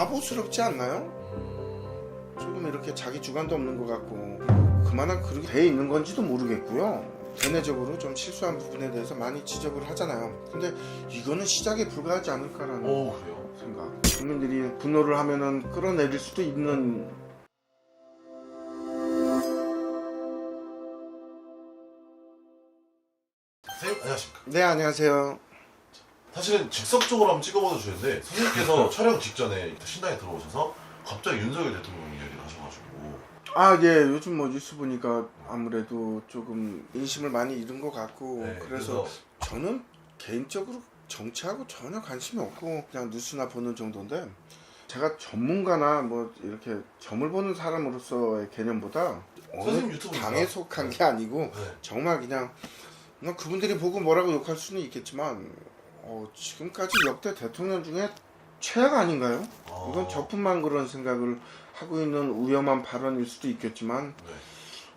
바보스럽지 않나요? 음, 조금 이렇게 자기 주관도 없는 것 같고 그만한 그렇게 돼 있는 건지도 모르겠고요. 대내적으로 좀 실수한 부분에 대해서 많이 지적을 하잖아요. 근데 이거는 시작에 불과하지 않을까라는 오 그래요? 생각. 국민들이 분노를 하면은 끌어내릴 수도 있는 안녕하십니까? 네 안녕하세요. 사실은 즉석적으로 한번 찍어봐도 좋은데 선생님께서 촬영 직전에 신당에 들어오셔서 갑자기 윤석열 대통령 이야기를 하셔가지고. 아 예. 요즘 뭐 뉴스 보니까 아무래도 조금 인심을 많이 잃은 것 같고 네, 그래서 저는 개인적으로 정치하고 전혀 관심이 없고 그냥 뉴스나 보는 정도인데 제가 전문가나 뭐 이렇게 점을 보는 사람으로서의 개념보다 어느 선생님 유튜브 당에 속한 게 아니고 네. 정말 그냥 뭐 그분들이 보고 뭐라고 욕할 수는 있겠지만 어, 지금까지 역대 대통령 중에 최악 아닌가요? 어, 이건 저뿐만 그런 생각을 하고 있는 위험한 발언일 수도 있겠지만 네.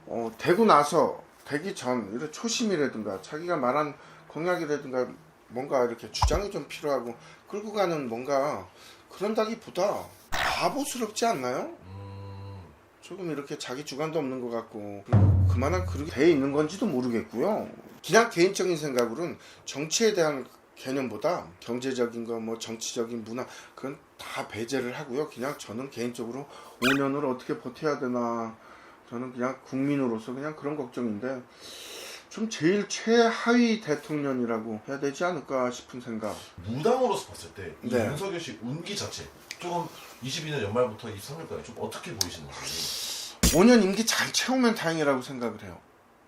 어, 되고 나서 되기 전 이런 초심이라든가 자기가 말한 공약이라든가 뭔가 이렇게 주장이 좀 필요하고 끌고 가는 뭔가 그런다기보다 바보스럽지 않나요? 음, 조금 이렇게 자기 주관도 없는 것 같고 그리고 그만한 그렇게 돼 있는 건지도 모르겠고요. 그냥 개인적인 생각으로는 정치에 대한 개념보다 경제적인 거 뭐 정치적인 문화 그건 다 배제를 하고요. 그냥 저는 개인적으로 5년을 어떻게 버텨야 되나 저는 그냥 국민으로서 그냥 그런 걱정인데 좀 제일 최하위 대통령이라고 해야 되지 않을까 싶은 생각. 무당으로서 봤을 때이 네. 윤석열 씨 운기 자체 조금 22년 연말부터 23년까지 좀 어떻게 보이시는지 5년 임기 잘 채우면 다행이라고 생각을 해요.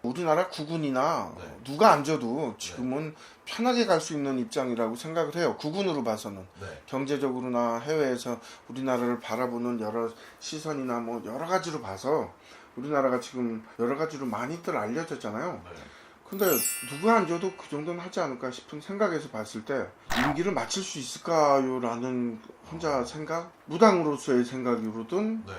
우리나라 국군이나 네. 누가 앉아도 지금은 편하게 갈 수 있는 입장이라고 생각을 해요. 국군으로 봐서는 네. 경제적으로나 해외에서 우리나라를 바라보는 여러 시선이나 뭐 여러 가지로 봐서 우리나라가 지금 여러 가지로 많이들 알려졌잖아요. 네. 근데 누가 앉아도 그 정도는 하지 않을까 싶은 생각에서 봤을 때 임기를 마칠 수 있을까요라는 혼자 생각, 무당으로서의 생각으로든 네.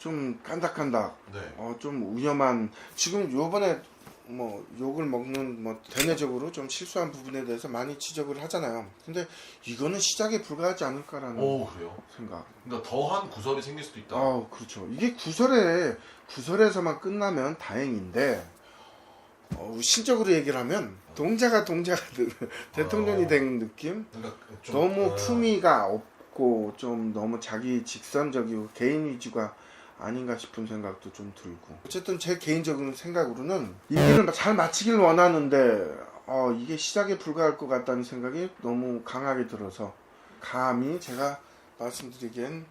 좀 깐닥깐닥 네. 어, 좀 위험한 지금 요번에 뭐 욕을 먹는 뭐 대내적으로 좀 실수한 부분에 대해서 많이 지적을 하잖아요. 근데 이거는 시작에 불과하지 않을까라는 오 그래요? 생각. 그러니까 더한 구설이 생길 수도 있다. 아, 그렇죠. 이게 구설에 구설에서만 끝나면 다행인데 어, 신적으로 얘기를 하면 동자가 동자가 대통령이 어. 된 느낌? 그러니까 좀, 너무 어, 품위가 없고 좀 너무 자기 직선적이고 개인 위주가 아닌가 싶은 생각도 좀 들고 어쨌든 제 개인적인 생각으로는 임기를 잘 마치길 원하는데 어, 이게 시작에 불과할 것 같다는 생각이 너무 강하게 들어서 감히 제가 말씀드리기엔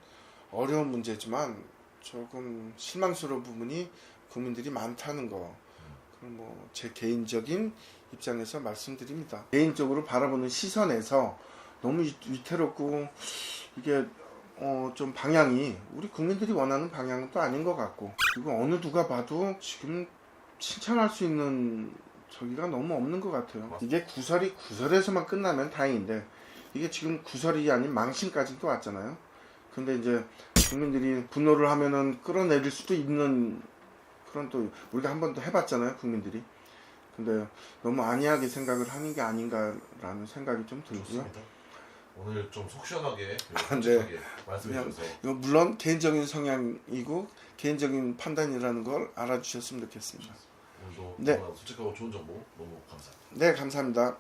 어려운 문제지만 조금 실망스러운 부분이 국민들이 많다는 거 그럼 뭐 제 개인적인 입장에서 말씀드립니다. 개인적으로 바라보는 시선에서 너무 위- 위태롭고 이게 어, 좀 방향이 우리 국민들이 원하는 방향은 또 아닌 것 같고 그리고 어느 누가 봐도 지금 칭찬할 수 있는 저기가 너무 없는 것 같아요. 이게 구설이 구설에서만 끝나면 다행인데 이게 지금 구설이 아닌 망신까지 또 왔잖아요. 근데 이제 국민들이 분노를 하면은 끌어내릴 수도 있는 그런 또 우리가 한 번도 해봤잖아요, 국민들이. 근데 너무 안이하게 생각을 하는 게 아닌가라는 생각이 좀 들고요. 좋습니다. 오늘 좀 속 시원하게 아, 그리고 네. 말씀해 주셔서 물론 개인적인 성향이고 개인적인 판단이라는 걸 알아주셨으면 좋겠습니다. 오늘도 네. 정말 솔직하고 좋은 정보 너무 감사합니다. 네, 감사합니다.